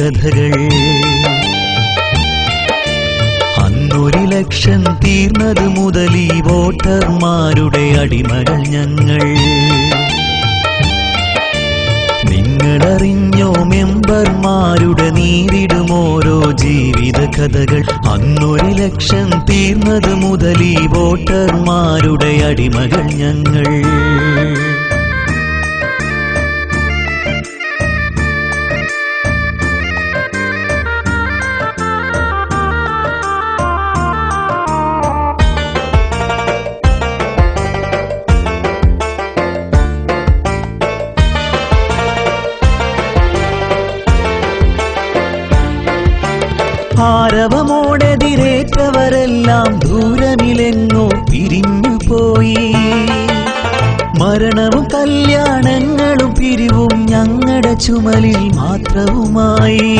കഥകൾ അന്നൊരു ലക്ഷം തീർന്നത് മുതൽ ഈ വോട്ടർമാരുടെ അടിമകൾ ഞങ്ങൾ. നിങ്ങളറിഞ്ഞോ മെമ്പർമാരുടെ നീരിടും ജീവിത കഥകൾ. അന്നൊരു ലക്ഷം തീർന്നത് മുതൽ ഈ വോട്ടർമാരുടെ അടിമകൾ ഞങ്ങൾ. ആരവമോടെതിരേറ്റവരെല്ലാം ദൂരമിലെങ്ങോ പിരിഞ്ഞുപോയി മരണവും കല്യാണങ്ങളും പിരിവും ഞങ്ങളുടെ ചുമലിൽ മാത്രവുമായി.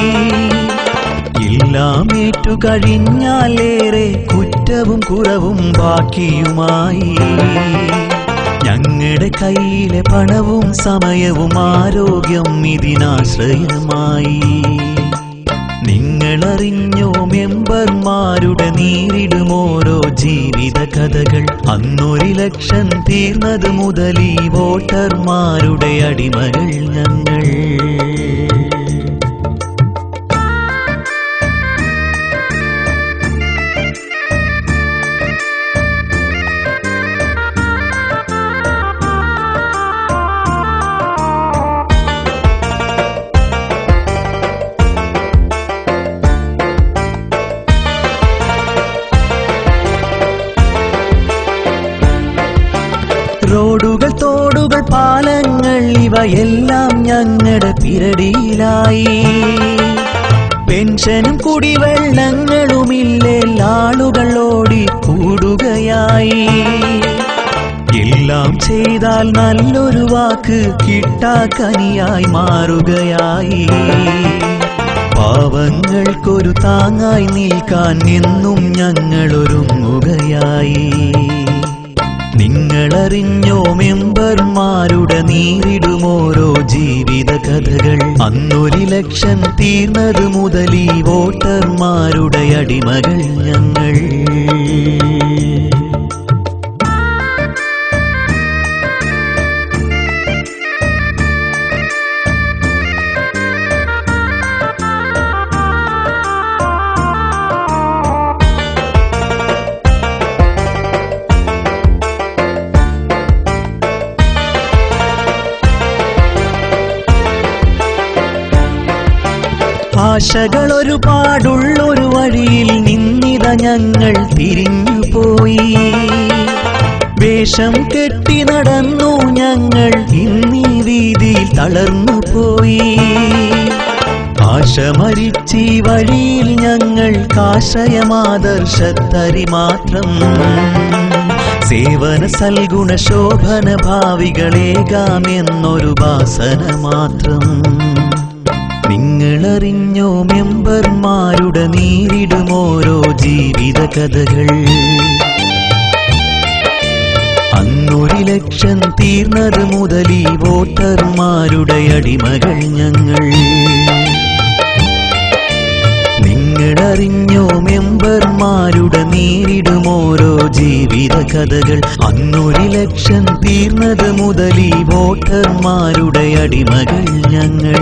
എല്ലാം ഏറ്റു കഴിഞ്ഞാലേറെ കുറ്റവും കുറവും ബാക്കിയുമായി. ഞങ്ങളുടെ കയ്യിലെ പണവും സമയവും ആരോഗ്യം ഇതിനാശ്രയമായി. നിങ്ങളറിഞ്ഞോ മെമ്പർമാരുടെ നേരിടുമോരോ ജീവിത കഥകൾ അന്നൊരു ലക്ഷം തീർന്നത് മുതൽ ഈ വോട്ടർമാരുടെ അടിമകൾ ഞങ്ങൾ. റോഡുകൾ തോടുകൾ പാലങ്ങൾ ഇവയെല്ലാം ഞങ്ങളുടെ പിരടിയിലായി. പെൻഷനും കുടിവെള്ളങ്ങളുമില്ലേ ആളുകൾ ഓടി കൂടുകയായി എല്ലാം ചെയ്താൽ നല്ലൊരു വാക്ക് കിട്ടാക്കനിയായി മാറുകയായി. പാവങ്ങൾക്കൊരു താങ്ങായി നിൽക്കാൻ എന്നും ഞങ്ങളൊരുങ്ങുകയായി. നിങ്ങളറിഞ്ഞോ മെമ്പർമാരുടെ നീരിടുമോരോ ജീവിത കഥകൾ? അന്നൊരു ലക്ഷം തീർന്നത് മുതൽ ഈ വോട്ടർമാരുടെ അടിമകൾ ഞങ്ങൾ. ആശകൾ ഒരുപാടുള്ളൊരു വഴിയിൽ നിന്നിത ഞങ്ങൾ തിരിഞ്ഞുപോയി. വേഷം കെട്ടി നടന്നു ഞങ്ങൾ ഇന്നീ വീതിയിൽ തളർന്നു പോയി മരിച്ചീ വഴിയിൽ ഞങ്ങൾ കാശയമാദർശത്തരി മാത്രം. സേവന സൽഗുണ ശോഭന ഭാവികളേകാമെന്നൊരു വാസന മാത്രം. നിങ്ങളറിഞ്ഞോ മെമ്പർമാരുടെ നേരിടുമോരോ ജീവിത കഥകൾ. ലക്ഷം തീർന്നത് മുതൽ ഈ വോട്ടർമാരുടെ അടിമകൾ ഞങ്ങൾ. നിങ്ങളറിഞ്ഞോ മെമ്പർമാരുടെ നേരിടും ഓരോ ജീവിത കഥകൾ. അന്നൊരു ലക്ഷം തീർന്നത് മുതൽ ഈ വോട്ടർമാരുടെ അടിമകൾ ഞങ്ങൾ.